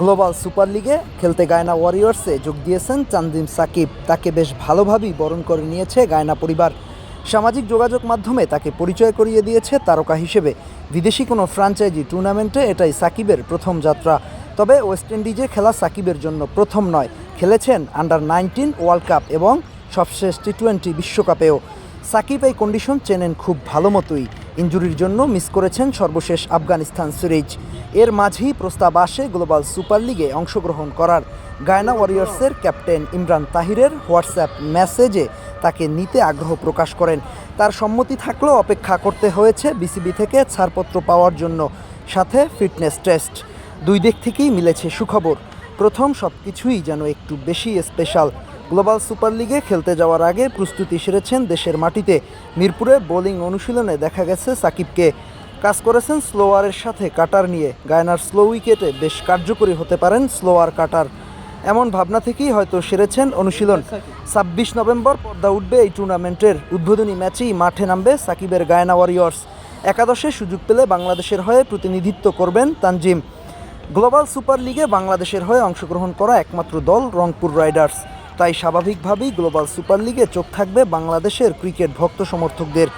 Global super লিগে খেলতে Guyana ওয়ারিয়র্সে যোগ দিয়েছেন চান্দিম সাকিব। তাকে বেশ ভালোভাবেই বরণ করে নিয়েছে গায়না পরিবার। সামাজিক যোগাযোগ মাধ্যমে তাকে পরিচয় করিয়ে দিয়েছে তারকা হিসেবে। বিদেশি কোনো ফ্র্যাঞ্চাইজি টুর্নামেন্টে এটাই সাকিবের প্রথম যাত্রা। তবে ওয়েস্ট ইন্ডিজে খেলা সাকিবের জন্য প্রথম নয়। খেলেছেন আন্ডার নাইনটিন ওয়ার্ল্ড কাপ এবং সবশেষ টি টোয়েন্টি বিশ্বকাপেও। সাকিব এই কন্ডিশন চেনেন খুব ভালো মতোই। ইঞ্জুরির জন্য মিস করেছেন সর্বশেষ আফগানিস্তান সিরিজ। এর মাঝেই প্রস্তাব আসে গ্লোবাল সুপার লিগে অংশগ্রহণ করার। গায়না ওয়ারিয়র্সের ক্যাপ্টেন ইমরান তাহিরের হোয়াটসঅ্যাপ মেসেজে তাকে নিতে আগ্রহ প্রকাশ করেন। তার সম্মতি থাকলেও অপেক্ষা করতে হয়েছে বিসিবি থেকে ছাড়পত্র পাওয়ার জন্য। সাথে ফিটনেস টেস্ট। দুই দিক থেকেই মিলেছে সুখবর। প্রথম সব কিছুই যেন একটু বেশি স্পেশাল। গ্লোবাল সুপার লিগে খেলতে যাওয়ার আগে প্রস্তুতি সেরেছেন দেশের মাটিতে। মিরপুরে বোলিং অনুশীলনে দেখা গেছে সাকিবকে। কাজ করেছেন স্লোয়ারের সাথে কাটার নিয়ে। গায়নার স্লো উইকেটে বেশ কার্যকরী হতে পারেন স্লোয়ার কাটার। এমন ভাবনা থেকেই হয়তো সেরেছেন অনুশীলন। ছাব্বিশ নভেম্বর পর্দা উঠবে এই টুর্নামেন্টের। উদ্বোধনী ম্যাচেই মাঠে নামবে সাকিবের গায়না ওয়ারিয়র্স একাদশে সুযোগ পেলে বাংলাদেশের হয়ে প্রতিনিধিত্ব করবেন তানজিম। গ্লোবাল সুপার লিগে বাংলাদেশের হয়ে অংশগ্রহণ করা একমাত্র দল রংপুর রাইডার্স। তাই স্বাভাবিকভাবেই গ্লোবাল সুপার লিগে চোখ থাকবে বাংলাদেশের ক্রিকেট ভক্ত সমর্থকদের।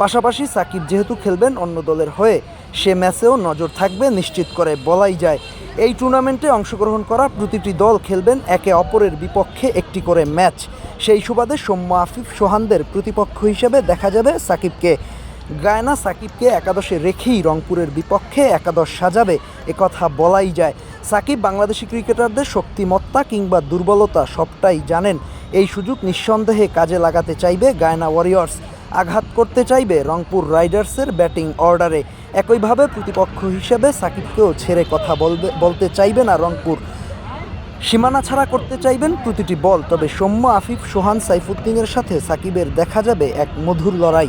পাশাপাশি সাকিব যেহেতু খেলবেন অন্য দলের হয়ে, সে ম্যাচেও নজর থাকবে নিশ্চিত করে বলাই যায়। এই টুর্নামেন্টে অংশগ্রহণ করা প্রতিটি দল খেলবেন একে অপরের বিপক্ষে একটি করে ম্যাচ। সেই সুবাদে সৌম্য আফিফ সোহানদের প্রতিপক্ষ হিসেবে দেখা যাবে সাকিবকে। গায়না সাকিবকে একাদশে রেখেই রংপুরের বিপক্ষে একাদশ সাজাবে একথা বলাই যায়। সাকিব বাংলাদেশি ক্রিকেটারদের শক্তিমত্তা কিংবা দুর্বলতা সবটাই জানেন। এই সুযোগ নিঃসন্দেহে কাজে লাগাতে চাইবে গায়না ওয়ারিয়র্স আঘাত করতে চাইবে রংপুর রাইডার্সের ব্যাটিং অর্ডারে একইভাবে প্রতিপক্ষ হিসেবে সাকিবকেও ছেড়ে কথা বলবে, বলতে চাইবে না রংপুর। সীমানা ছাড়া করতে চাইবেন প্রতিটি বল, তবে সৌম্য আফিফ, সোহান সাইফুদ্দিনের সাথে সাকিবের দেখা যাবে এক মধুর লড়াই।